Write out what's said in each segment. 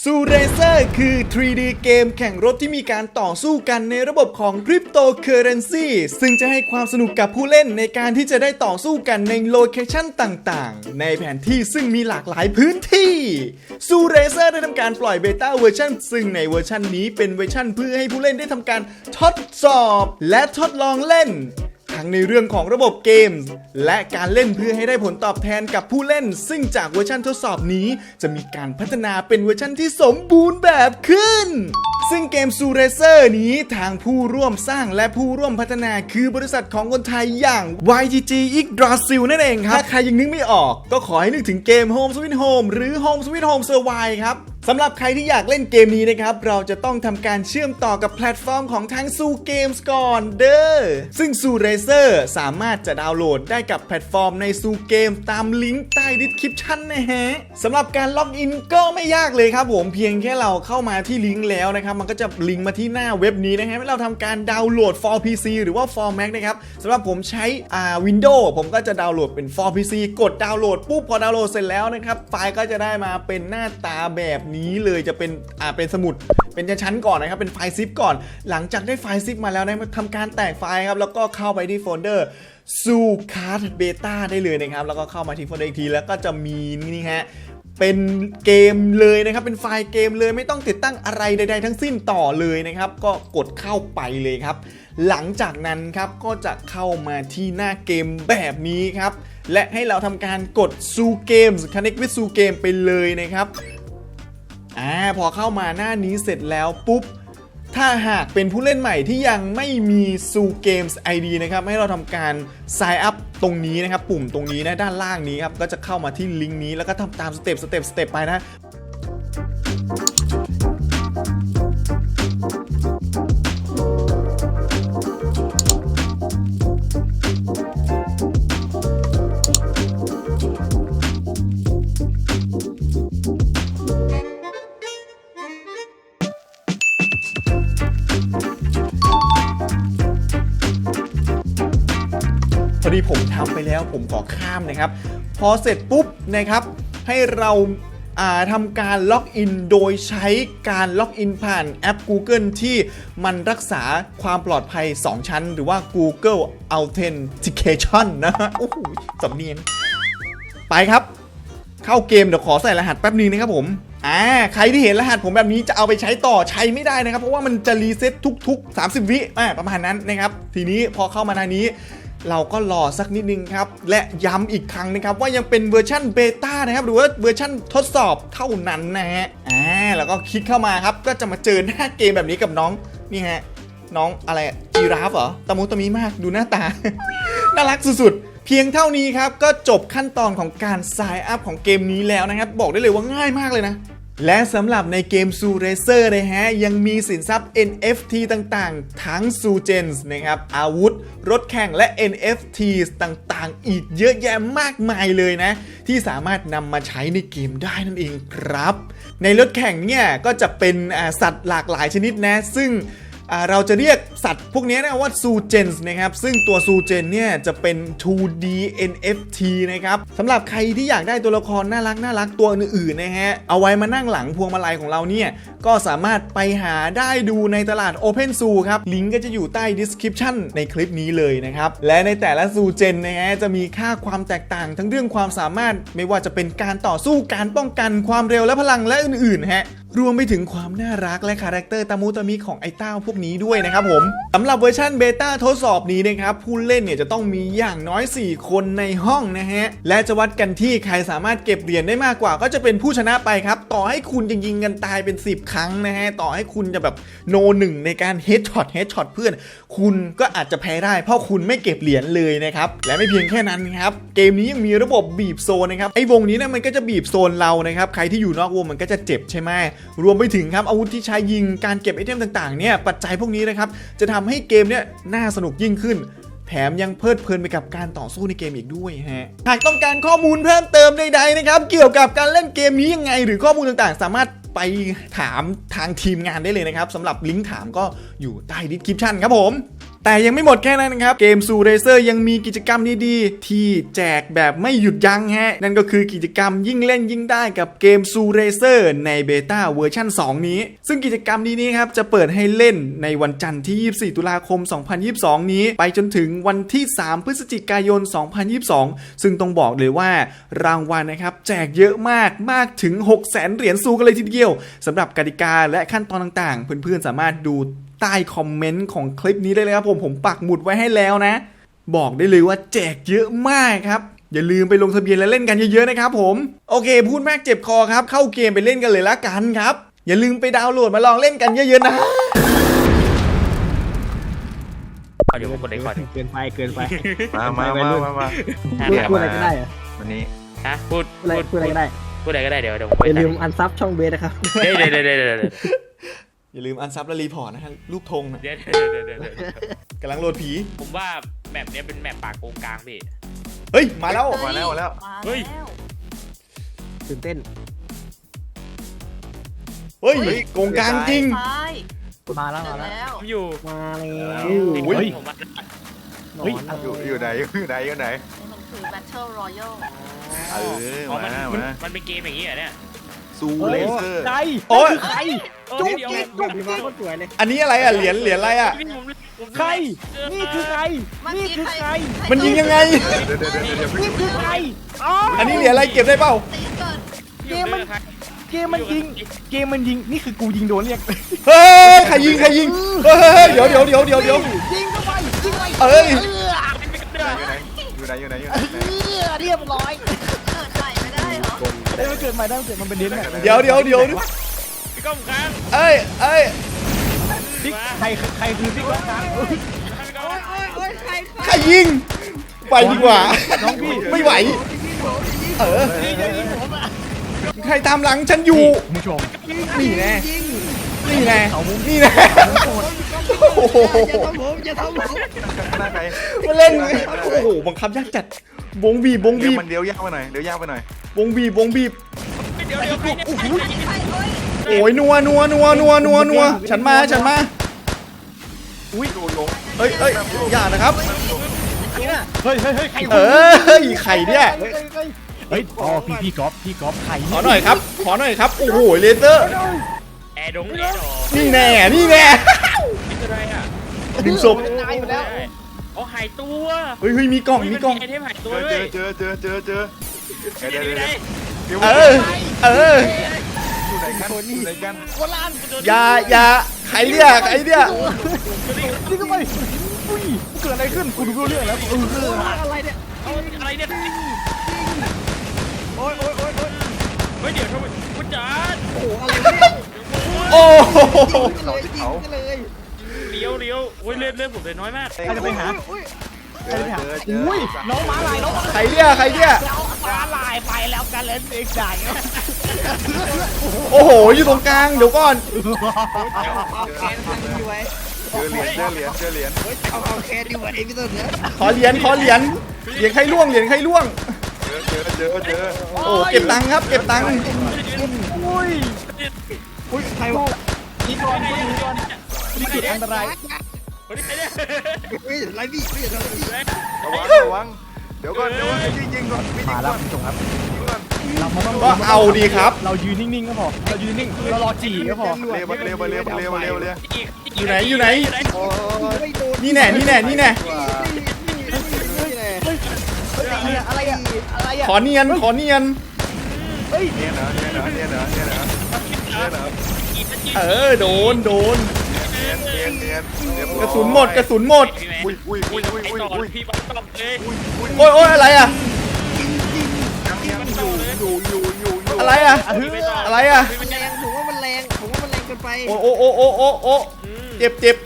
ซูเรเซอร์คือ 3D เกมแข่งรถที่มีการต่อสู้กันในระบบของคริปโตเคอเรนซีซึ่งจะให้ความสนุกกับผู้เล่นในการที่จะได้ต่อสู้กันในโลเคชันต่างๆ ในแผนที่ซึ่งมีหลากหลายพื้นที่ซูเรเซอร์ได้ทำการปล่อยเบต้าเวอร์ชันซึ่งในเวอร์ชันนี้เป็นเวอร์ชันเพื่อให้ผู้เล่นได้ทำการทดสอบ และทดลองเล่น ทั้งในเรื่องของระบบเกมส์และการเล่นเพื่อให้ได้ผลตอบแทนกับผู้เล่น ซึ่งจากเวอร์ชันทดสอบนี้ จะมีการพัฒนาเป็นเวอร์ชันที่สมบูรณ์แบบขึ้น ซึ่งเกมซูเรเซอร์นี้ทางผู้ร่วมสร้างและผู้ร่วมพัฒนาคือบริษัทของคนไทยอย่าง YGG i g d r a s i l นั่นเองครับ ถ้าใครยังนึกไม่ออกก็ขอให้นึกถึงเกม Home Sweet Home หรือ Home Sweet Home Survive ครับ สำหรับใครที่อยากเล่นเกมนี้นะครับ เราจะต้องทำการเชื่อมต่อกับแพลตฟอร์มของทางซูเกมส์ก่อนเด้อ ซึ่งซูเรเซอร์สามารถจะดาวน์โหลดได้กับแพลตฟอร์มในซูเกมตามลิงก์ใต้ดีสคริปชันนะฮะสำหรับการล็อกอินก็ไม่ยากเลยครับผมเพียงแค่เราเข้ามาที่ลิงก์แล้วนะครับ มันก็จะลิงก์มาที่หน้าเว็บนี้นะฮะให้เราทำการดาวน์โหลด for PC หรือว่า for Mac นะครับสำหรับผมใช้อ่า Windows ผมก็จะดาวน์โหลดเป็น for PC กดดาวน์โหลดปุ๊บพอดาวน์โหลดเสร็จแล้วนะครับไฟล์ก็จะได้มาเป็นหน้าตาแบบนี้เลยจะเป็นอ่าเป็นสมุด เป็นชั้นๆก่อนนะครับ เป็นไฟล์ซิปก่อน หลังจากได้ไฟล์ซิปมาแล้วนะทำการแตกไฟล์ครับ แล้วก็เข้าไปที่โฟลเดอร์ซูคาร์ดเบต้าได้เลยนะครับ แล้วก็เข้ามาที่โฟลเดอร์อีกที แล้วก็จะมีนี่ฮะเป็นเกมเลยนะครับ เป็นไฟล์เกมเลยไม่ต้องติดตั้งอะไรใด ๆ ทั้งสิ้นต่อเลยนะครับ ก็กดเข้าไปเลยครับ หลังจากนั้นครับก็จะเข้ามาที่หน้าเกมแบบนี้ครับ และให้เราทำการกดซูเกม Connect with ซูเกมไปเลยนะครับ อ่าพอเข้ามาหน้านี้เสร็จแล้วปุ๊บ ถ้าหากเป็นผู้เล่นใหม่ที่ยังไม่มีซูเกมส์ ID นะครับ ให้เราทำการ sign up ตรงนี้นะครับ ปุ่มตรงนี้นะด้านล่างนี้ครับ ก็จะเข้ามาที่ลิงก์นี้แล้วก็ทำตามสเต็ปสเต็ปสเต็ปไปนะ แล้วผมขอข้ามนะครับ พอเสร็จปุ๊บนะครับให้เราทำการล็อกอินโดยใช้การล็อกอินผ่านแอป Google ที่มันรักษาความปลอดภัย 2 ชั้น หรือว่า Google Authentication นะฮะโอ้โหสำเนียง ไปครับ เข้าเกมเดี๋ยวขอใส่รหัสแป๊บนึงนะครับผมอ่าใครที่เห็นรหัสผมแบบนี้จะเอาไปใช้ต่อใช้ไม่ได้นะครับ เพราะว่ามันจะรีเซ็ตทุก ๆ 30 วิอ่าประมาณนั้นนะครับ ทีนี้พอเข้ามาทางนี้ เราก็รอสักนิดนึงครับ และย้ำอีกครั้งนะครับ ว่ายังเป็นเวอร์ชันเบต้านะครับ หรือว่าเวอร์ชันทดสอบเท่านั้นนะฮะอ่าแล้วก็คลิกเข้ามาครับ ก็จะมาเจอหน้าเกมแบบนี้กับน้องนี่ฮะน้องอะไรจีราฟเหรอตะมุตะมีมากดูหน้าตา น่ารักสุดๆ เพียงเท่านี้ครับ ก็จบขั้นตอนของการ sign up ของเกมนี้แล้วนะครับ บอกได้เลยว่าง่ายมากเลยนะ และสำหรับในเกมซูเรเซอร์นะฮะ ยังมีสินทรัพย์ NFT ต่างๆ ทั้งซูเจนส์นะครับ อาวุธ รถแข่งและ NFT ต่างๆ อีกเยอะแยะมากมายเลยนะ ที่สามารถนำมาใช้ในเกมได้นั่นเองครับ ในรถแข่งเนี่ย ก็จะเป็นสัตว์หลากหลายชนิดนะ ซึ่ง เราจะเรียกสัตว์พวกนี้นะว่าซูเจนส์นะครับ ซึ่งตัวซูเจนเนี่ยจะเป็น 2D NFT นะครับสำหรับใครที่อยากได้ตัวละครน่ารักน่ารักตัวอื่นๆนะฮะ เอาไว้มานั่งหลังพวงมาลัยของเราเนี่ย ก็สามารถไปหาได้ดูในตลาด Open Zoo ครับ ลิงก์ก็จะอยู่ใต้ description ในคลิปนี้เลยนะครับ และในแต่ละซูเจนนะฮะจะมีค่าความแตกต่างทั้งเรื่องความสามารถไม่ว่าจะเป็นการต่อสู้การป้องกันความเร็วและพลังและอื่นๆฮะ รวมไปถึงความน่ารักและคาแรคเตอร์ตามุตามิของไอ้เต้าพวกนี้ด้วยนะครับผมสำหรับเวอร์ชันเบต้าทดสอบนี้นะครับผู้เล่นเนี่ยจะต้องมีอย่างน้อย 4 คนในห้องนะฮะ และจะวัดกันที่ใครสามารถเก็บเหรียญได้มากกว่า ก็จะเป็นผู้ชนะไปครับ ต่อให้คุณจะยิงกันตายเป็น 10 ครั้งนะฮะ ต่อให้คุณจะแบบโนหนึ่งในการเฮดช็อตเฮดช็อตเพื่อน คุณก็อาจจะแพ้ได้เพราะคุณไม่เก็บเหรียญเลยนะครับและไม่เพียงแค่นั้นครับเกมนี้ยังมีระบบบีบโซนนะครับไอ้วงนี้เนี่ยมันก็จะบีบโซนเรานะครับใครที่อยู่นอกวงมันก็จะเจ็บใช่ไหมรวมไปถึงครับอาวุธที่ใช้ยิงการเก็บไอเทมต่างๆเนี่ยปัจจัยพวกนี้นะครับจะทำให้เกมเนี่ยน่าสนุกยิ่งขึ้นแถมยังเพลิดเพลินไปกับการต่อสู้ในเกมอีกด้วยฮะ หากต้องการข้อมูลเพิ่มเติมใดๆนะครับ เกี่ยวกับการเล่นเกมนี้ยังไง หรือข้อมูลต่างๆ สามารถไปถามทางทีมงานได้เลยนะครับสำหรับลิงก์ถามก็อยู่ใต้ดีสคริปชันครับผม แต่ยังไม่หมดแค่นั้นนะครับ เกมซูเรเซอร์ยังมีกิจกรรมดีๆ ที่แจกแบบไม่หยุดยั้งฮะ นั่นก็คือกิจกรรมยิ่งเล่นยิ่งได้กับเกมซูเรเซอร์ในเบต้าเวอร์ชัน2 นี้ ซึ่งกิจกรรมนี้นี้ครับ จะเปิดให้เล่นในวันจันทร์ที่ 24 ตุลาคม 2022 นี้ ไปจนถึงวันที่ 3 พฤศจิกายน 2022 ซึ่งต้องบอกเลยว่ารางวัลนะครับแจกเยอะมากมากถึง 6 0 0 0 0 0เหรียญซูกันเลยทีเดียวสำหรับกติกาและขั้นตอนต่างๆ เพื่อนๆสามารถดู ใต้คอมเมนต์ของคลิปนี้ได้เลยครับผมผมปักหมุดไว้ให้แล้วนะ บอกได้เลยว่าแจกเยอะมากครับอย่าลืมไปลงทะเบียนและเล่นกันเยอะๆนะครับผม โอเค พูดมากเจ็บคอครับ เข้าเกมไปเล่นกันเลยละกันครับ อย่าลืมไปดาวน์โหลดมาลองเล่นกันเยอะๆนะเดี๋ยวผมกดเล็กก่อนเกินไปเกินไปมามามามามาพูดพูดอะไรก็ได้เหรอวันนี้ฮะพูดพูดอะไรพูดอะไรก็ได้ พูดอะไรก็ได้เดี๋ยวเดี๋ยวผมไปอย่าตัดลืมอันซับช่องเบสนะครับ เดี๋ยวเดี๋ยวเดี๋ยว เดี๋ยวเดี๋ยวเดี๋ยวอย่าลืมอันซับและรีพอร์ตนะฮะรูปธงนะเดี๋ยวเดี๋ยวเดี๋ยวเดี๋ยวกำลังโหลดผี ผมว่าแมปเนี้ยเป็นแมปปากโกงกลางพี่ เฮ้ย มาแล้ว มาแล้วมาแล้วเฮ้ยตื่นเต้นเฮ้ยโกงกลางจริง ซ้ายมาแล้วเสร็มาจแล้วแล้ว ผมอยู่มาแล้วโอ้ย ผมมาหนอเฮ้ยนอยู่อยู่ไหนอยู่ไหนอยู่ไหน นี่มันคือ Battle Royale เออ อ๋อมันมามันมามันเป็นเกมอย่างนี้เหรอเนี่ย ซูเลเซอร์ใครโอ๊ยใครเออจุ๊บเดี๋ยวจิ๊บจุ๊บจิ๊บก็สวยเลยอันนี้อะไรอะ เหรียญ เหรียญอะไรอะพี่ผมผมใคร นี่คือใคร นี่คือใคร มันยิงยังไง เดี๋ยวเดี๋ยวเดี๋ยวเดี๋ยวนี่คือใครอ๋ออันนี้เหรียญอะไรเก็บได้เปล่า ตีก่อนเกมมัน เกมมันยิง เกมมันยิง นี่คือกูยิงโดนเรียกเฮ้ย ใครยิง ใครยิง เฮ้ย เดี๋ยวเดี๋ยวเดี๋ยวเดี๋ยวเดี๋ยวยิงเข้าไปยิงไปเอ้ย อยู่ไหนอยู่ไหนอยู่ไหนอยู่ไหนเออเรียบร้อย ได้มันเกิดใหม่ได้มันเกิดมันเป็นเดนแมทเดี๋ยวเดี๋ยวเดี๋ยวพี่ก้องค้างเอ้ยเอ้ยพี่ใครใครคือพี่ก้องกลางพี่ก้องใครยิงไปดีกว่าน้องพี่ไม่ไหว เออใครตามหลังฉันอยู่คุณผู้ชมนี่แน่นี่แน่นี่แน่โอ้โหอย่าทำผมหน้าใครมาเล่นโอ้โหบังคับยากจัด วงบีบบงเดี๋ยวบีบมันเดี๋ยวยากไปหน่อยเดี๋ยวยากไปหน่อยวงบีบวงบีบเดี๋ยวเดี๋ยวใครเนี่ยใช่เฮ้ยโอ้ยนัวนัวนัวนัวนัวนัวฉันมาฉันมาอุ้ยโดนลงเฮ้ยเฮ้ยอย่านะครับเฮ้ยเฮ้ยเฮ้ยใครเออเฮ้ยไข่เนี่ยเฮ้ยเฮ้ยเฮ้ยอ๋อพี่พี่ก๊อฟพี่ก๊อฟใครขอหน่อยครับขอหน่อยครับโอ้โหเลเซอร์แอร์ดงแอร์ดอนี่แน่นี่แน่นี่คืออะไรอะดึงศพตายอยู่แล้ว อ๋อหายตัวเฮ้ยเฮ้ยมีกล่องมีกล่อง ไอเทมหายเจตัวอด้วยเจอเจอเจอเจอเจอเดี๋ยวเดี๋ยวไหนเดี๋ยวเออ เอออยู่ไหนกันอยู่ไหนกันอย่าอย่าใครเนี่ยใครเนี่ยนี่ก็ไปอุ้ยเกิดอะไรขึ้นกูดูเรื่องแล้วเอออะไรเนี่ยเอาอะไรเนี่ยโอ้ยโอ้ยโอ้ยโอ้ยเฮ้ยเดี๋ยวทำไมคุณจ๋าโอ้อะไรเนี่ยโอ้โหเขาที่ เขาเลยเลี้ยวเลี้ยวโอ้ยเลือดเลือดผมเลยน้อยมากใครจะไปหาเจอเจอเจออุ้ยน้องม้าลายน้องใครเนี่ยใครเนี่ยม้าลายไปแล้วกันเล่นเองได้โอ้โหอยู่ตรงกลางเดี๋ยวก่อนเจอเหรียญเจอเหรียญเจอเหรียญเอาเอาแค่ดีกว่าเองพี่ต้นเนี่ยขอเหรียญขอเหรียญเหรียญใครล่วงเหรียญใครล่วงเจอเจอเจอเจอโอ้เก็บตังค์ครับเก็บตังค์อุ้ยอุ้ยใครวะนี่ก่อนนี่ก่อน นี่จุดอันตรายคนนี้ใครเนี่ยเฮ้ยไรพี่ไม่อย่าทำพี่ระวังระวังเดี๋ยวก่อนเดี๋ยวก่อนยิงยิงก่อนยิงมาก่แล้อวนคุณผู้ชมครับยิงก่อนเราไม่ต้องก็เอาดีครับ เรายืนนิ่งๆก็พอเรายืนนิ่งเรารอจีก็พอเร็วเร็วเร็วเร็วเร็วเร็วอยู่ไหนอยู่ไหนโอ้ยโดนนี่แน่นี่แน่นี่แน่อะไรอะอะไรอะขอเนียนขอเนียนเฮ้ยเนี่ยนะเนี่ยนะเนี่ยนะเนี่ยนะเนี่ยนะเออโดนโดน เนี่ยเนี่ยเนี่ยเรียบร้อยกระสุนหมดกระสุนหมด อุ้ยอุ้ยอุ้ยอุ้ยไอ้อุ้ยต่ออุ้ยพี่บังตอบเลยโอ้ยโอ้ยอะไรอะยังอยู่อยู่อยู่อยู่อยู่อะไรอะอะไรอะมันแรงผมว่ามันแรงผมว่ามันแรงเกินไปโอ้โอ้โอ้โอ้โอ้โอ้เจ็บเจ็บ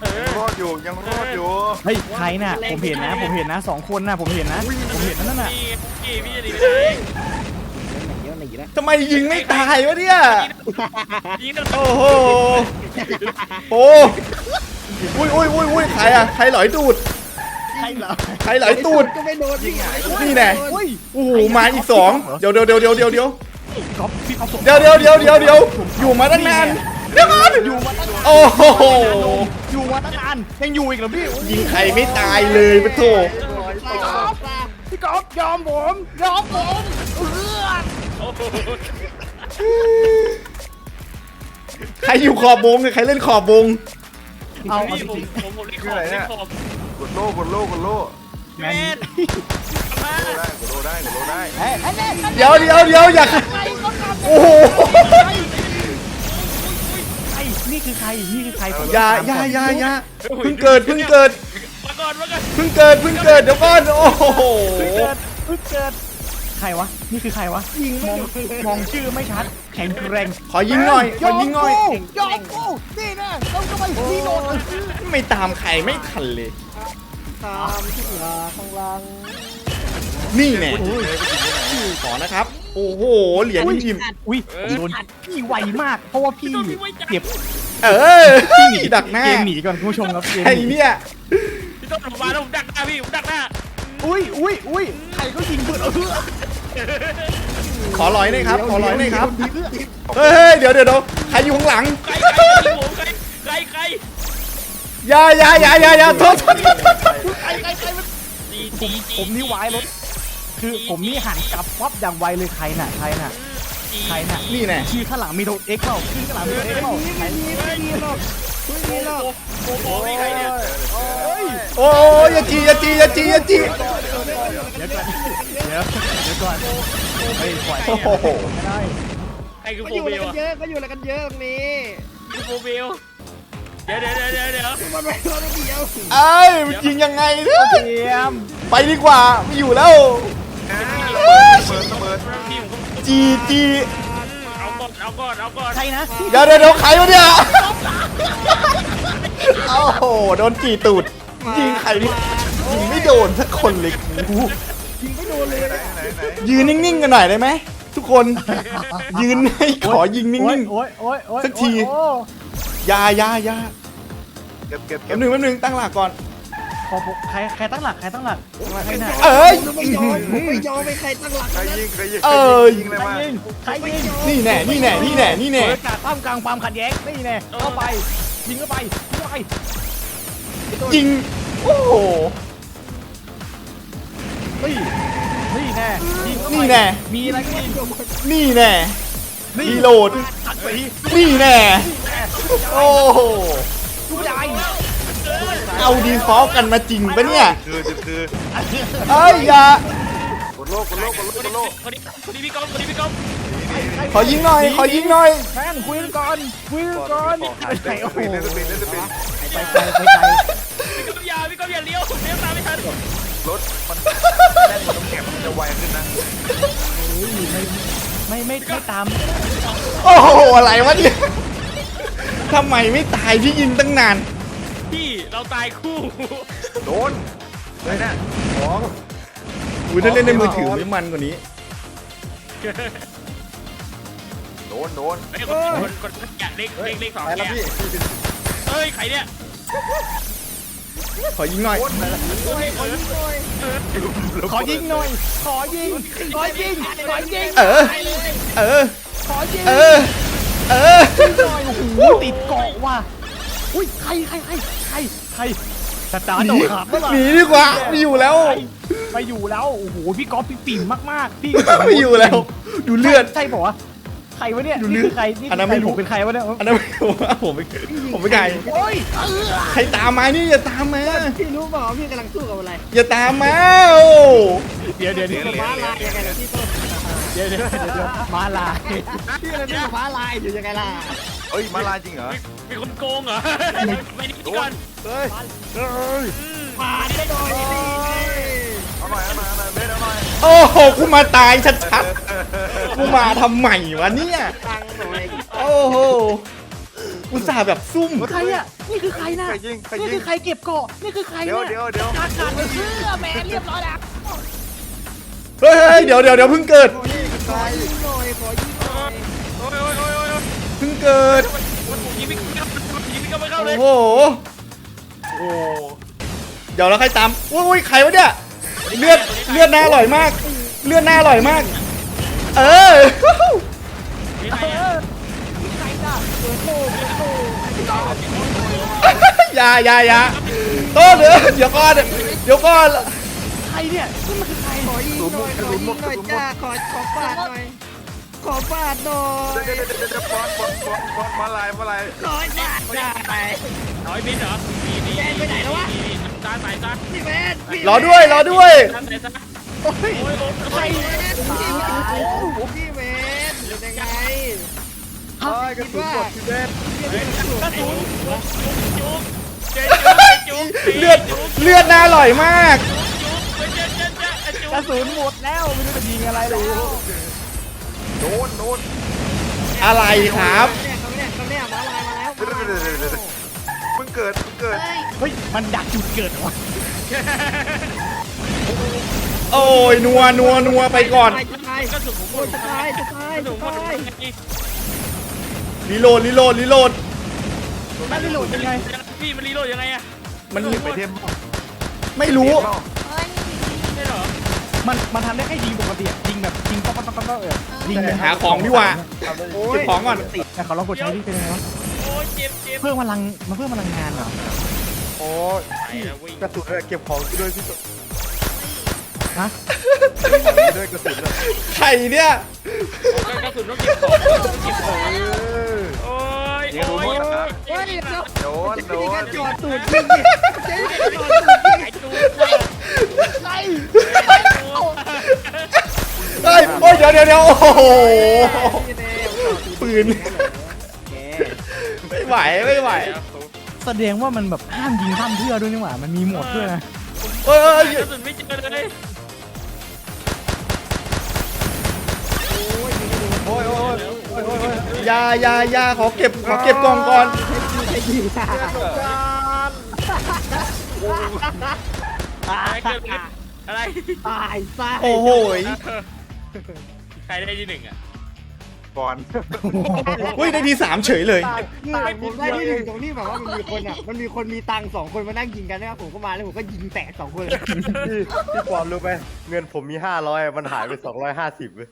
เออรอดอยู่ยังรอดอยู่เฮ้ยใครน่ะ ผมเห็นนะ ผมเห็นนะสองคนน่ะ ผมเห็นนะ ผมเห็นนั่นน่ะพี่พี่พี่จะหนีไปไหน เดี๋ยวหนีแล้วทำไมยิงไม่ตายวะเนี่ย ยิงนะโอ้โห โอ้อุ้ยอุ้ยอุ้ยอุ้ยใครอะใครหลอยตูด ใช่เหรอใครหลอยตูด ก็ไม่โดนพี่นี่แน่อุ้ยโอ้โหมาอีกสองเดี๋ยวเดี๋ยวเดี๋ยวเดี๋ยวเดี๋ยวเดี๋ยวก๊อฟพี่ก๊อฟส่งเดี๋ยวเดี๋ยวเดี๋ยวเดี๋ยวเดี๋ยวอยู่มาตั้งนานเดี๋ยวก่อนอยู่มาตั้งนานโอ้โหอยู่มาตั้งนานยังอยู่อีกเหรอพี่ยิงใครไม่ตายเลยปะโถพี่กอล์ฟพี่กอล์ฟยอมผมยอมผมเออโอ้โห ใครอยู่ขอบวงเนี่ยใครเล่นขอบวง เอาพี่จผมริงผมผมเล่นขอบเล่นขอบกดโล่กดโล่กดโล่ๆแมแมนนมาได้กดโล่ได้กดโล่ได้เฮ้ยเฮ้ยเฮ้ยเดี๋ยวเดี๋ยวเดี๋ยวอย่าโอ้โหใครนี่คือใคร นี่คือใครผมอย่าอย่าอย่าอย่าเพิ่งเกิดเพิ่งเกิดมาก่อนมาก่อนเพิ่งเกิดเพิ่งเกิดเดี๋ยวก่อนโอ้โหเพิ่งเกิดเพิ่งเกิด ใครวะ นี่คือใครวะ ยิงมองมองชื่อไม่ชัด แข็งแกร่งขอยิงหน่อย ขอยิงหน่อย ยอมกูนี่นะต้องเข้าไปที่โดนไม่ตามใครไม่ทันเลย ตามที่หลังข้างล่างนี่แน่ขอนะครับ โอ้โห เหรียญยิ้มอุ้ยโดนพี่ไวมาก เพราะว่าพี่เก็บ เออดักหน้า เกมหนีก่อนคุณผู้ชมครับเกมไอ้หนีเนี่ยพี่ต้นผมมาแล้วผมดักหน้าพี่ผมดักหน้าอุ้ยอุ้ยอุ้ยใครก็ยิงปืนเออ ขอร้อยหน่อยครับ ขอร้อยหน่อยครับ เฮ้ย เดี๋ยวเดี๋ยวเดี๋ยวใครอยู่ข้างหลัง ใครใครยิงผมใครใครใครอย่าอย่าอย่าอย่าอย่าโทษโทษโทษโทษใครใครใครมันจีผจีมจีผมนี่วายรถ คือผมนี่หันกลับวับอย่างไวเลยใครน่ะ ใครน่ะ ใครน่ะ นี่แน่ชื่อข้างหลังมีโดนเอ็กซ์เปล่าชื่อข้างหลังมีโดนเอ็กซ์เปล่าใครโอ้โหพี่ใครเนี่ยโอ้ยอย่าจีอย่าจีอย่าจีอย่าจีเดี๋ยวก่อนเดี๋ยวเดี๋ยวก่อนเฮ้ยปล่อยโอ้โห ไม่ได้ใครคือก็โฟอยู่เบอะไรลกันอะเยอะก็อยู่อะไรกันเยอะตรงนี้คือโฟเบลเดี๋ยวเดี๋ยวเดี๋ยวเดี๋ยว มันไม่เราเดียวเอ้ยมันยิงยังไงเนี่ยเตรียมไปดีกว่าไม่อยู่แล้ว เปิดเปิดพี่ผมก็จีจีเอาก่อนเอาก่อนเอาก่อนใครนะเดี๋ยวเดี๋ยวเดี๋ยวใครวะเนี่ยโอ้โหโดนจีตูดยิงใครเนี่ยยิงไม่โดนสักคนเลยกู ไหนไหนไหนยืนนิ่งๆกันหน่อยได้ไหมทุกคนยืนให้ขอยิงนิ่ง โอ้ยโอ้ยโอ้ยสักที โอ้ยๆอยาอยาอยาเก็บเก็บแป๊เก็บบหนึ่งแป๊บหนึ่งตั้งหลักก่อนพอผมใครใครตั้งหลักใครตั้งหลักใครน่ะเอ้ยไม่ยอมผมไม่ยอมให้ใครตั้งหลักใครนะยิงใครยิงเอ้ยยิงเลยใครมายิงใครยิงนี่แน่นี่แน่นี่แน่นี่แน่เปิดการตั้มกลางความขัดแย้งนี่แน่เข้าไปยิงเข้าไปยิงเข้าไปยิงโอ้โหนี่นี่ แน่ยิงเข้าไปนี่แน่ มีอะไรก็ยิงนี่แน่ รีโหลด ตัดไปนี่แน่ โอ้โห ทุกอย่างเอาดีฟอลต์กันมาจริงปะเนี่ย คือคือคือเอ้ยอย่ากดโล่กดโล่กดโล่กดโล่คนนี้คนนี้พี่ก๊อฟคนนี้พี่ก๊อฟขอยิงหน่อย ขอยิงหน่อย แม่งคุยกันก่อนคุยกันก่อนขอหายใจโอ้โหเล่นสปินเล่นสปินไปไปไปไกลพี่ก๊อฟอย่าพี่ก๊อฟอย่าเลี้ยวเลี้ยวตามไม่ทัน รถมันแน่นมันต้องแก็บมันจะไวขึ้นนะไม่ไม่ไม่ตามโอ้โหอะไรวะเนี่ยทำไมไม่ตายที่ยิงตั้งนาน พี่เราตายคู่ โดนอะไรเนี่ยของอุ้ยถ้าเล่นในมือถือไม่มันกว่านี้ โดนโดนไอ้คนคนคนอยากเล็กเล็กเล็กสองไปแกแล้วพี่เฮ้ยใครเนี่ย ขอยิงหน่อยโดนไปแล้วขอยิงหน่อย ขอยิง ขอยิง ขอยิง เออ เออ ขอยิงเออ เออ หน่อยโอ้โหติดเกาะว่ะ อุ้ยใครใครใครใครใครสตาร์หทนีขาดเมื่อไหร่หนีดีกว่าไม่อยู่แล้ว ไปอยู่แล้ว โอ้โห พี่ก๊อฟพี่ปิ่มมากๆ พี่ ไม่อยู่แล้ว ดูเลือด ใช่ป่าวะใค รวะเนี่ยดูนี่เลือดคือใครนี่อันนั้นไม่รู้ ผมเป็นใครวะเนี่ยอันนั้นไม่รู้ว่าผมไม่ผมไม่ไกลโอ้ยใครตามมานี่อย่าตามมาพี่รู้เปล่าว่าพี่กำลังสู้กับอะไร อย่าตามมาโอ้เดี๋ยวเดี๋ยวเดี๋ยวกับฟ้าลายยังไงล่ะพี่ต้นเดี๋ยวเดี๋ยวเดี๋ยวมาลายพี่กำลังสู้กับฟ้าลายอยู่ยังไงล่ะเฮ้ยมาลายจริงเหรอมีคนโกงเหรอไม่นี่ก่อนเฮ้ยเฮ้ยปาดได้หน่อยนี่เอาหน่อยเอาหน่อยเอาหน่อย เบสเอาหน่อยโอ้โหกูมาตายชัดๆกูมาทำไมวะเนี่ย ตังค์หน่อยโอ้โหอุตส่าห์แบบซุ่ม ใครอะ นี่คือใครน่ะใครยิงใครนี่ยิคืง อใครเก็บเกาะนี่คือใครเดี๋ยวเนี่ยเดี๋ยวเดี๋ยวขาดขาดเสื้อแมนเรียบร้อยแล้วเฮ้ย เดี๋ยวเดี๋ยวเดี๋ยวเพิ่งเกิด ขอยิงหน่อยขอยิงหน่อยโอ้ยโอ้ยโอ้ยโอ้ยเพิ่งเกิดยิงไม่เข้ายิงไม่เข้าไม่เข้าเลโอ้ยโห โอ้เดี๋ยวเราใครตามอุ้ยใครวะเนี่ย เลือดเลือดหน้าอร่อยมาก เลือดหน้าอร่อยมาก เออนี่ใครเออะอนี่ใครน่ะอย่าอย่าอย่าโต้นเดี๋ยวเดี๋ยวก่อนเดี๋ยวก่อนใครเนี่ยนี่มันคือใครขอยิงหน่อยขอยิงหน่อยจ้าขอขอฟาดหน่อย ขอฟาดหน่อยเดี๋ยวเดี๋ยวเดี๋ยวเดี๋ยวบอลบอลบอลบอลมาลายมาลายขอฟาดหน่อยน้อยบินเหรอนี่นี่แกไปไหนแล้ววะนี่นี่ ตาใส่ซะพี่เบสพี่รอด้วยรอด้วยตาใส่ซะโอ้ยโอ้ยโอ้ยใครเบสพี่เบสพี่เบสเป็นยังไงเฮ้ยกระสุนหมดพี่เบสกระสุนจุ๊บเจ๊จุ๊บเจ๊จุ๊บเลือดเลือดน่าอร่อยมากเจ๊เจ๊เจ๊จุ๊บกระสุนหมดแล้วไม่รู้จะยิงอะไรเลยโดนโดนอะไรครับเนี่ยเขาเนี่ยเขาเนี่ยมาลายมาแล้ว เดี๋ยวเดี๋ยวเดี๋ยวเดี๋ยวเดี๋ยวเพิ่งเกิดเพิ่งเกิดเฮ้ยเฮ้ย มันดักจุดเกิดเหรอวะโอ้ยนัวนัวนัวไปก่อน จะตายกระสุนผมหมโอ้ยดจะตายจะตายกระสุจะนผมหมดตายรีโหลดรีโหลดรีโหลดมันไม่หลุดยังไงพี่มันรีโหลดยังไงอะมันไปเทมไม่รู้ เฮ้ยใช่เหรอมันมันทำได้แค่ยิงปกติอะยิงแบบยิงป๊อกป๊อกป๊อกป๊อกเออยิงแบบหาของดีกว่าโอ้เก็บของก่อนแต่เขาลองกดใช้ที่เป็นยังไงวะโอ้ ยเจ็บเจ็บเพิ่มพลังมันเพิ่มพลังงานเหรอโอ้ยไปแล้ววิ่งกระสุนเลยเก็บของด้วยพี่ตัวฮะด้วยกระสุนเลยใครเนี่ยกระสุนต้องเก็บของต้องเก็บของเออโอ้ยโอ้ยเฮ้ยเดี๋ยวโดนโดพี่นกันจอดตูดยิงดิเจ๊กันจอดตูดยิงไอ้ตูเฮ้ยโอ้ยเดี๋ยวเดี๋ยวเดี๋ยวโอ้โหพี่เบสจอดตูดปืน ไม่ไหวไม่ไหวแสดงว่ามันแบบห้ามยิงข้ามเพื่อด้วยนี่หว่ามันมีโหมดด้วยนะเอ้ยเอ้ยกระสุนไม่เจอเลยโอ้ยโอ้ยโอ้ยโอ้ยโอ้ยอยาอยาอยาขอเก็บขอเก็บกล่องก่อนอะไรเกิดอะไรตายซะโอ้โหยใครได้ที่หนึ่งอะ บอลเฮ้ยได้ที่สามเฉยเลยคือผมได้ที่หนึ่งตรงนี้แบบว่ามันมีคนอะ มันมีคนมีตังค์สองคนมานั่งยิงกันนะครับผมก็มาแล้วผมก็ยิงแตกสองคนเลยพี่พี่บอลรู้ไหมเงินผมมีห้าร้อยมันหายไปสองร้อยห้าสิบเลย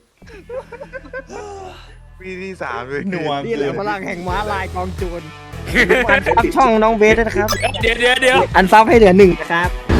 ปีที่สามเลยหนัวนี่แหละพลังแห่งม้าลายกองโจรอันซับช่องน้องเบสด้วยนะครับ เดี๋ยวเดี๋ยวเดี๋ยวอันซับให้เหลือหนึ่งนะครับ